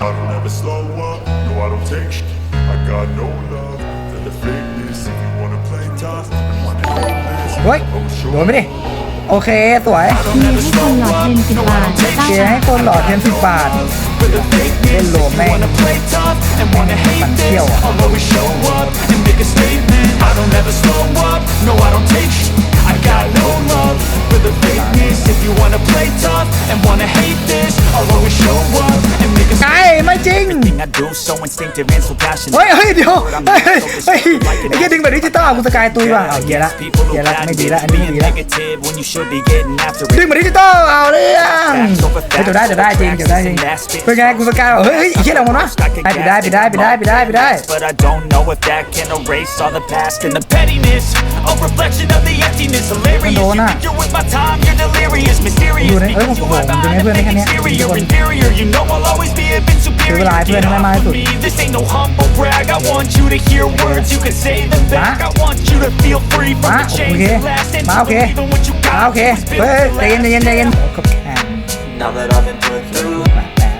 I don't ever slow up, no I don't take sh- I got no love for the fakeness If you wanna play tough and wanna hate this เฮ้ย I'ma show โดนไปดิ โอเค สวย มีให้คนหลอดเงินสิบบาทเจ้า เกียร์ให้คนหล่อเทนสิบบาท เล่นโลแม่งมันเที่ยวอ่ะ I'll always show up and make a statement I don't ever slow up, no I don't take sh- do so instinctive and so passionate เฮ้ยเฮ้ยเดี๋ยวเฮ้ยเฮ้ยเฮ้ยไอ้เกียดึงแบบดิจิตอลกูสกายตุยว่ะเอาเกียร์ละเกียร์ละไม่ดีละอันนี้ไม่ดีละ negative when you should be getting after ดึ it งแบบดิจิตอลเอาเรื่องเฮ้ยจะได้จะได้จริงจะได้จริงเป็นไงกูสกายบอกเฮ้ยเฮ้ยไอ้เกียอะไรของมันวะไปปิดได้ปิดได้ปิดได้ปิดได้ปิดได้ But I don't know if that can erase all the past and the pettiness A reflection of the emptiness Hilarious, you Madonna. think you're worth my time You're delirious, mysteriousอยู่ในเอ้ย Because you ผม hide ผมดึง behind ให้ a เพื่อนได้ fake แค่เนี้ย exterior ทุกคน Inferior, you know I'll always be a bit superior เวลา ให้เพื่อน Get ให้ off มากที่สุ of ด me, this ain't no humble brag I want you to hear words, you can say them back I want you to feel free from มา the โอ chains เค that last And มา to โอเค believe in what you มา got โอเค was built เฮ้ย to ใจเย็น last. ใจเย็นใจเย็นกับแข่ง Now that I've been put through แบบแบบ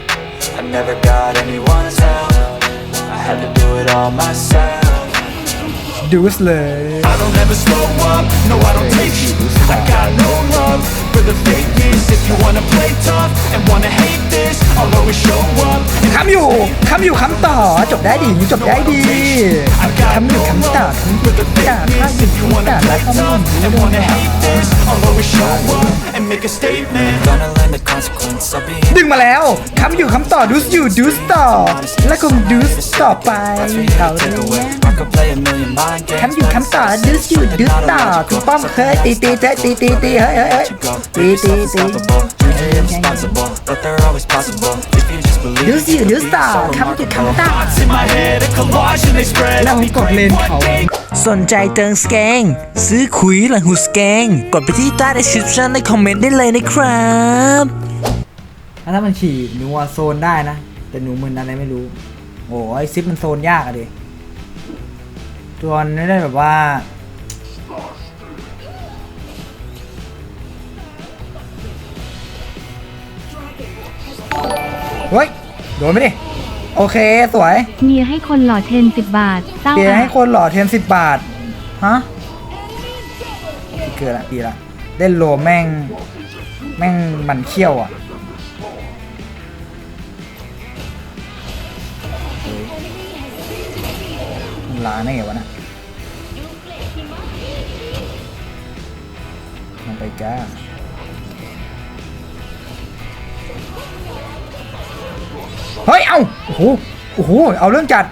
I never got anyone's help I had to do it all myself ดูสเลย I don't ever slow up, no I don't take sh- I got no love For the fakeness If you wanna play tough and wanna hate this I'll always show up and คำอยู่คำอยู่คำต่อจบได้ดีจบได้ดีคำอยู่คำต่อคำอยู่คำต่อข้าอยู่คำต่อแล้วก็ไม่รู้ and ด้วย wanna hate this I'll always show up and make a statement Gonna learn the consequence of being ดึงมาแล้วคำอยู่คำต่อดูสอยู่ดูสต่อ และคงดูสต่อไปเอาเลย I could play a million mind games คำอยู่คำต่อดูสอยู่ดูสต่อคุณป้อมเคยตีตีตีตีตีตีเฮ้ยเฮ้ยเฮ้ยตีตีตี Responsible, but they're always possible if you just believe ดูสอยู่ดูสต่อคำอยู่คำต่อ Thoughts in my head, a collage and they spread แล้ว I'll ผม be กดเล great น one เขา day สนใจเติมสแกง ซื้อขุยหลังหูสแกง กดไปที่ใต้ description ในคอมเมนต์ได้เลยนะครับถ้ามันขี่หนูอะโซนได้นะ แต่หนูมึนอะไรไม่รู้ โอ้ยซิปมันโซนยากอะดิตัวมันไม่ได้แบบว่า เฮ้ย โดนไหมดิโอเค สวยมีให้คนหลอดเทนสิบบาทเจ้าเปลี่ยนอะให้คนหล่อเทียนสิบบาท ฮะพี่เกิดละดีละ เล่นโลแม่ง แม่งมันเขี้ยวอะเฮ้ยมันล้าแน่วะนะมันไปจ้า เฮ้ย เอาโอ้โหโอ้โห เอาเรื่องจัด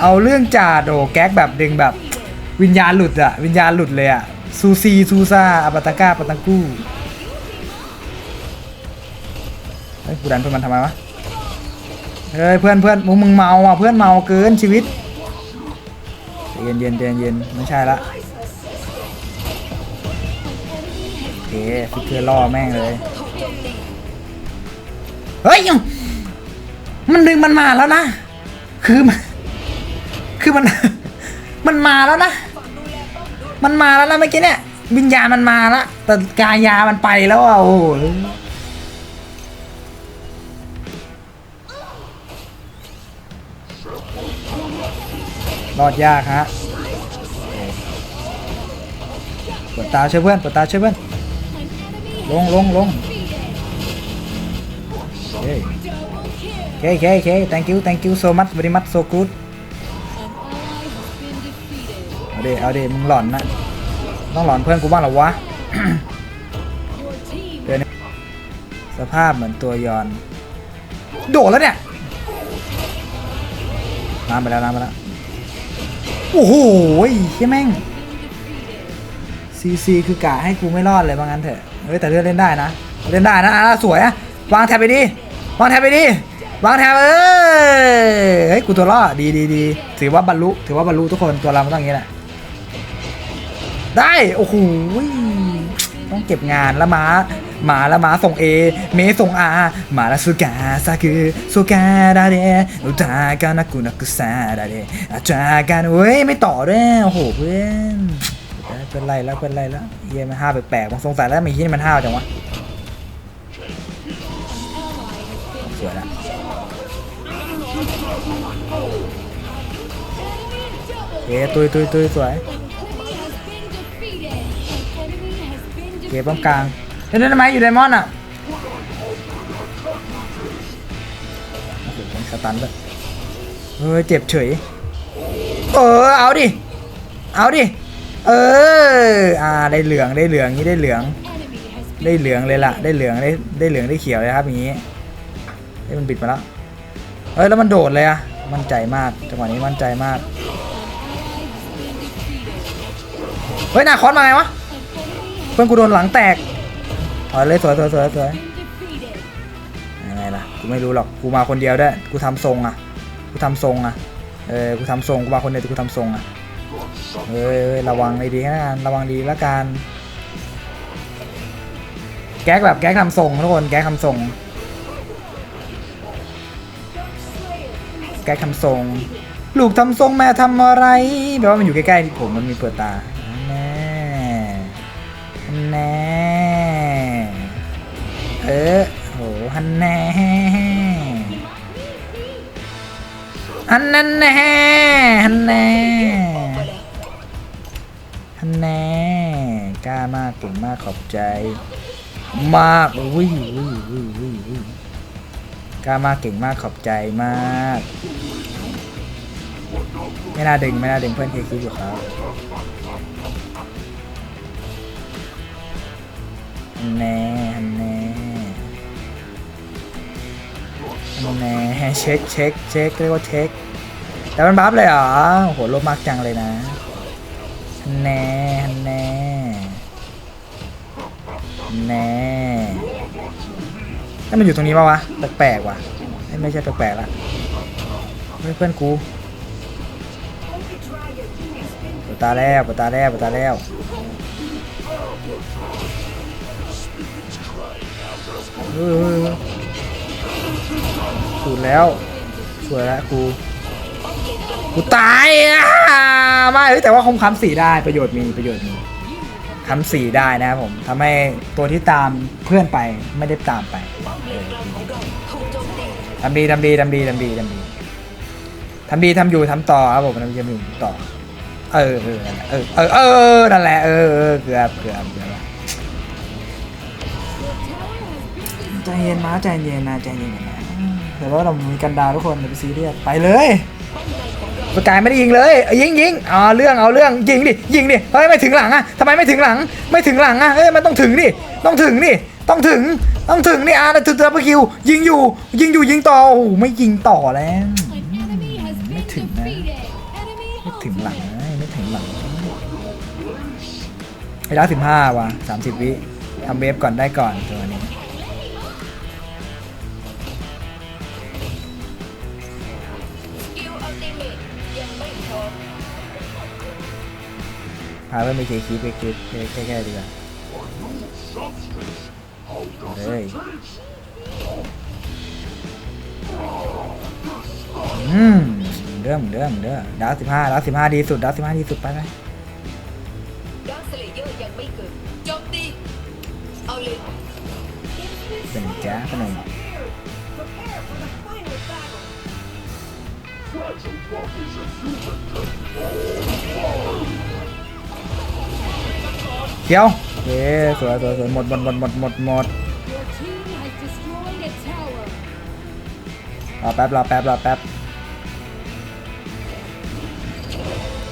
เอาเรื่องจัดโอ้แก๊กแบบดึงแบบ วิญญาณหลุดอะวิญญาณหลุดเลยอะซูซีซูซาอาปาตาก้าปาตังกู้เฮ้ยกูดันเพื่อนมันทำไมวะ เฮ้ยเพื่อนเพื่อนมึงมึงเมาอะเพื่อนเมาเกินชีวิตเย็นเย็นเย็นเย็นไม่ใช่ละโอเคฟิกเกอร์ล่อแม่งเลย เฮ้ย มันดึงมันมาแล้วนะ คือมันคือมัน มันมาแล้วนะ มันมาแล้วนะเมื่อกี้เนี่ยวิญญาณมันมาล้วแต่กายามันไปแล้วอะโอ้โหรอดยากฮะเปิดตาช่วยเพื่อนเปิดตาช่วยเพื่อน ลงลงลงเฮ้ เคโอเคโอเค thank you thank you so much very much so good เอาดิเอาดิมึงหลอนนะ ต้องหลอนเพื่อนกูบ้างหรอวะเดี๋ยวนี้สภาพเหมือนตัวยอน โดดแล้วเนี่ยน้ำไปแล้วน้ำไปแล้ว โอ้โหเฮียแม่งซีซีคือกะให้กูไม่รอดเลยว่างั้นเถอะ เฮ้ยแต่เลือเล่นได้นะ เล่นได้นะอะสวยอะวางแท็บไปดิวางแท็บไปดิ วางแท็บเออเฮ้ยกูตัวรอดดีดีดีถือว่าบรรลุถือว่าบรรลุทุกคนตัวเรามันต้องอย่างนี้แหละได้โอ้โหต้องเก็บงานล้วม้าหมาล้วม้าส่งเอ เมส่งอาหมาล้วสุกาซาคือสุกาดาเดอุตากานากุนักุซาดาเดอาจากานเว้ยไม่ต่อด้วยโอ้โหเพื่อนเป็นไรแล้วเป็นไรแล้วเฮียมันห้าแปลกๆมันสงสัยแล้วมีที่นี่มันห้าวจังวะสวยละ เอ้ตุยตุยตุยสวยเก็บป้อมกลางเล่นได้ไหมอยู่ไดมอนด์อะโอ้โหมันสตันเลยเฮ้ยเจ็บเฉย เออเอาดิ เอาดิ เออ อ่าได้เหลืองได้เหลืองนี้ได้เหลือง ได้เหลืองเลยล่ะ ได้เหลืองได้ได้เหลืองได้เขียวเลยครับอย่างนี้เฮ้มันบิดมาแล้ว เฮ้ยแล้วมันโดดเลยอะมั่นใจมากจังหวะนี้มั่นใจมากเฮ้ยนาคอนมาไงวะเพื่อนกูโดนหลังแตกถอยเลยสวยสวยสวยสวยยังไงล่ะกูไม่รู้หรอกกูมาคนเดียวด้วยกูทำทรงอะกูทำทรงอะเออกูทำทรงกูมาคนเดียวแต่กูทำทรงอะเฮ้ยเฮ้ยระวังดีๆนะกันระวังดีละกันแก๊กแบบแก๊กทำทรงทุกคนแก๊กทำทรง แก๊กทำทรง ลูกทำทรงแม่ทำอะไรแปลว่ามันอยู่ใกล้ๆผมมันมีเปิดตาแน่แน่เออโหฮันแน่ฮันนั่นแน่ฮันแน่ฮันแน่กล้ามากเก่งมากขอบใจ มากอุ้ยอุ้ยอุ้ยอุ้ยอุ้ย กล้ามากเก่งมากขอบใจมาก ไม่น่าดึงไม่น่าดึงเพื่อนเคคิดอยู่ครับอันแน่อันแน่อันแน่เช็คเช็คเช็คเรียกว่าเช็คแต่มันบัฟเลยเหรอโหลบมากจังเลยนะอันแน่อันแน่ นแน่ถ้ามันอยู่ตรงนี้ปะวะ แปลกๆว่ะ ไม่ใช่แปลกๆละเฮ้ยเพื่อนกูปตาแล้วปตาแล้วปตาแล้วสูดแล้ว สวยแล้วกูกูตายอะไม่แต่ว่าคมคำสีได้ประโยชน์มีประโยชน์มี คำสีได้นะครับผมทำให้ตัวที่ตามเพื่อนไปไม่ได้ตามไปทำดีทำดีทำดีทำดีทำดีทำดีทำอยู่ทำต่อครับผมทำดีทำอยู่ต่อ เออเออเออเออเออนั่นแหละเออเออเกือบเกือบเกือบใจเย็นมาใจเย็นนะใจเย็นนะเดี๋ยวเรามีกันดาทุกคนอย่าไปซีเรียสไปเลย สกายไม่ได้ยิงเลยยิงยิงเอาเรื่องเอาเรื่องยิงดิยิงดิเฮ้ยไม่ถึงหลังอะทำไมไม่ถึงหลัง ไม่ถึงหลังอะเอ้ยมันต้องถึงดิต้องถึงดิต้องถึงต้องถึงนี่อะถึงตัวคิวยิงอยู่ ยิงอยู่ยิงต่อโอ้โหไม่ยิงต่อแล้วไม่ถึงนะไม่ถึงหลังนะไม่ถึงหลังเวลาสิบห้าว่ะสามสิบวิทำเวฟก่อนได้ก่อนตัวนี้ พาเพื่อนไปเคคีไปเคแค่แค่ดีกว่าเฮ้ยอืมเดิมเดิมเด้อดาวสิบห้าดาวสิบห้าดีสุดดาวสิบห้าดีสุดไปไปดาร์คสเลยอร์ยังไม่เกิดโจมตีเอาเลยเป็นจ้าขนม เดี๋ยวเย้สวยสวยสวยหมดหมดหมดหมดหมดหมดรอแป๊บรอแป๊บรอแป๊บ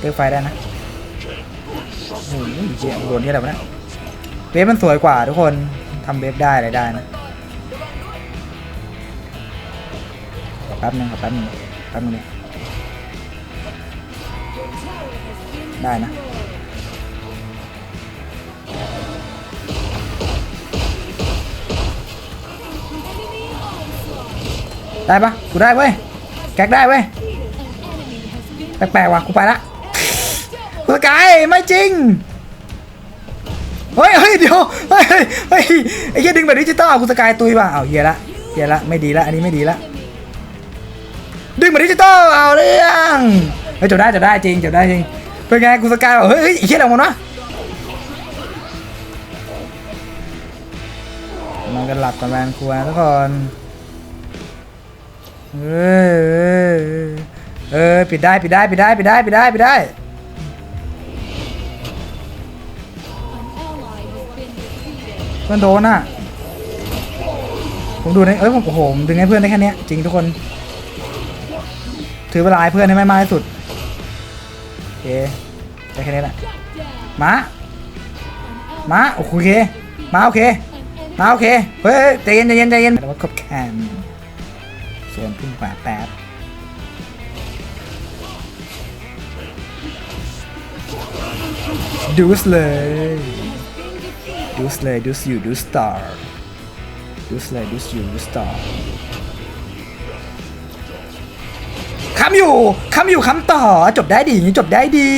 เลือกไฟได้นะโอ้โหเจียโดนที่อะไรวะเนี่ยเวฟมันสวยกว่าทุกคนทำเวฟได้อะไรได้นะแป๊บนึงขอแป๊บนึง แป๊บนึงได้นะได้ปะกูได้เว้ย แก๊กได้เว้ย แปลกๆว่ะ กูไปละกูสกายไม่จริง เฮ้ยเฮ้ยเดี๋ยว เฮ้ยเฮ้ยไอ้เหี้ยดึงแบบดิจิตอลกูสกายตุยว่ะเอาเฮียละเฮียละ ไม่ดีละ อันนี้ไม่ดีละ ดึงแบบดิจิตอลเอาเรื่องเฮ้ยจบได้จบได้จริงจบได้จริงเป็นไงกูสกายบอกเฮ้ยเฮ้ยไอ้เหี้ยอะไรของมันวะนอนกันหลับกันแมนครัวทุกคนเฮ้ยเออปิดได้ปิดได้ปิดได้ปิดได้ปิดได้ปิดได้มันโดนอะผมดูในเอ้ยผมโอ้โหผมดึงให้เพื่อนได้แค่เนี้ยจริงทุกคน ถือเวลาให้เพื่อนให้ไม่มากที่สุดโอเคได้แค่นี้แหละมามาโอเคมาโอเคมาโอเคเฮ้ยใจเย็นใจเย็นใจเย็นแต่ว่าครบแคนส่วนพึ่งขวาแป๊บดูสเลยดูสเลยดูสอยู่ดูสตาร์ดูสเลยดูสอยู่ดูสตาร์ คำอยู่คำอยู่คำต่อจบได้ดีอย่างนี้จบได้ดี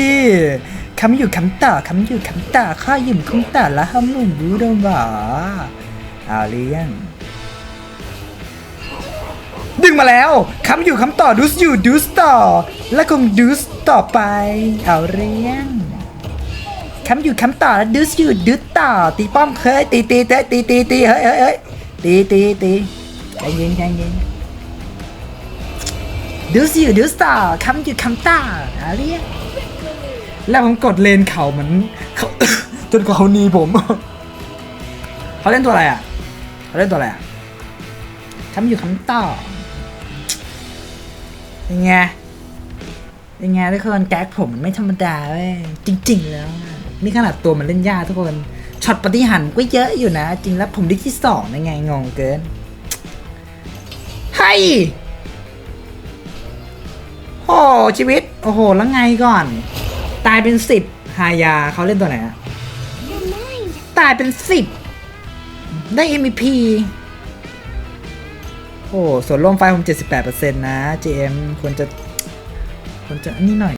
คำอยู่คำต่อคำอยู่คำต่อข้ายิ่มคำต่อแล้วห้ามมึงรู้ดงบ่าเอาเลี้ยงดึงมาแล้วคำอยู่คำต่อดูสอยู่ดูสต่อ และคงดูสต่อไป เอาเลี้ยงคำอยู่คำต่อแล้วดูสอยู่ดูสต่อ ตีป้อมเคยตีตีเตีตีตีตีเฮ้ยเฮ้ยเฮ้ยตีตีตีใจเย็นใจเย็น ดูสอยู่ดูสต่อคำอยู่คำต่ออะไรแล้วผมกดเลนเขาเหมือนเขาจนกว่าเขาหนีผม เขาเล่นตัวอะไรอะ เขาเล่นตัวอะไรอะคำอยู่คำต่อยังไงยังไงทุกคนแก๊กผมมันไม่ธรรมดาเว้ยจริง ๆ แล้ว นี่ขนาดตัวมันเล่นยากทุกคนช็อตปฏิหันก็เยอะอยู่นะ จริงแล้วผมได้ที่สองยังไงงงเกินไฮ โอ้ชีวิต โอ้โห แล้วไงก่อน ตายเป็นสิบฮายาเขาเล่นตัวไหนอะตายเป็นสิบได้ MVP โอ้ส่วนร่วมไฟผม 78%นะ GM ควรจะควรจะนี่หน่อย